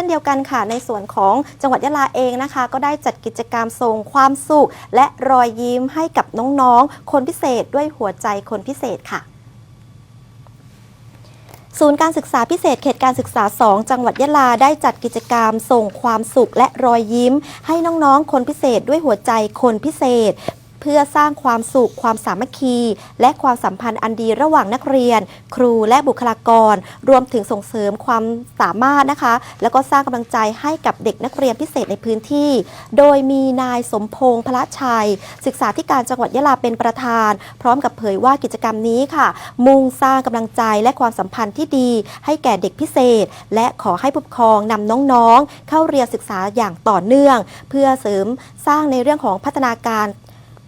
ช่นเดียวกันค่ะ ในส่วนของจังหวัดยะลาเองนะคะ ก็ได้จัดกิจกรรมส่งความสุข และรอยยิ้มให้กับน้องๆ คนพิเศษด้วยหัวใจคนพิเศษค่ะศูนย์การศึกษาพิเศษเขตการศึกษา 2 จังหวัดยะลาได้จัดกิจกรรม ส่งความสุขและรอยยิ้ม ให้น้องๆ คนพิเศษด้วยหัวใจคนพิเศษ พื่อสร้างความสุข ความสามัคคี และความสัมพันธ์อันดีระหว่างนักเรียน ครูและบุคลากร รวมถึงส่งเสริมความสามารถนะคะ แล้วก็สร้างกำลังใจให้กับเด็กนักเรียนพิเศษในพื้นที่ โดยมีนายสมพงษ์พระชัย ศึกษาธิการจังหวัดยะลาเป็นประธาน พร้อมกับเผยว่ากิจกรรมนี้ค่ะ มุ่งสร้างกำลังใจและความสัมพันธ์ที่ดี ให้แก่เด็กพิเศษ และขอให้ผู้ปกครองนำน้องๆ เข้าเรียนศึกษาอย่างต่อเนื่อง เพื่อเสริมสร้างในเรื่องของพัฒนาการ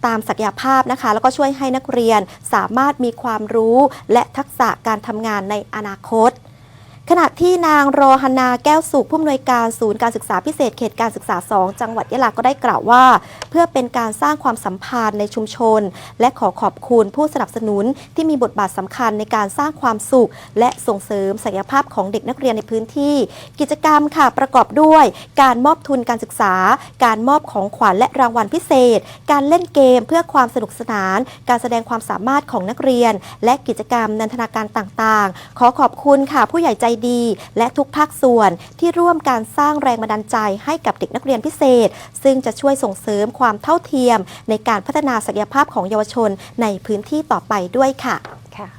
ตามศักยภาพนะคะ แล้วก็ช่วยให้นักเรียนสามารถมีความรู้และทักษะการทำงานในอนาคต ขณะที่นางรอฮนาแก้วสุขผู้อำนวยการศูนย์การศึกษาพิเศษเขตการศึกษา 2 จังหวัดยะลาก็ได้กล่าวว่า เพื่อเป็นการสร้างความสัมพันธ์ในชุมชน และขอขอบคุณผู้สนับสนุนที่มีบทบาทสำคัญในการสร้างความสุข และส่งเสริมศักยภาพของเด็กนักเรียนในพื้นที่ กิจกรรมค่ะประกอบด้วย การมอบทุนการศึกษา การมอบของขวัญและรางวัลพิเศษ การเล่นเกมเพื่อความสนุกสนาน การแสดงความสามารถของนักเรียน และกิจกรรมนันทนาการต่างๆ ขอขอบคุณค่ะผู้ใหญ่ใจดี และทุกภาคส่วนที่ร่วมการสร้างแรงบันดาลใจให้กับเด็กนักเรียนพิเศษ ซึ่งจะช่วยส่งเสริมความเท่าเทียม ในการพัฒนาศักยภาพของเยาวชนในพื้นที่ต่อไปด้วยค่ะค่ะ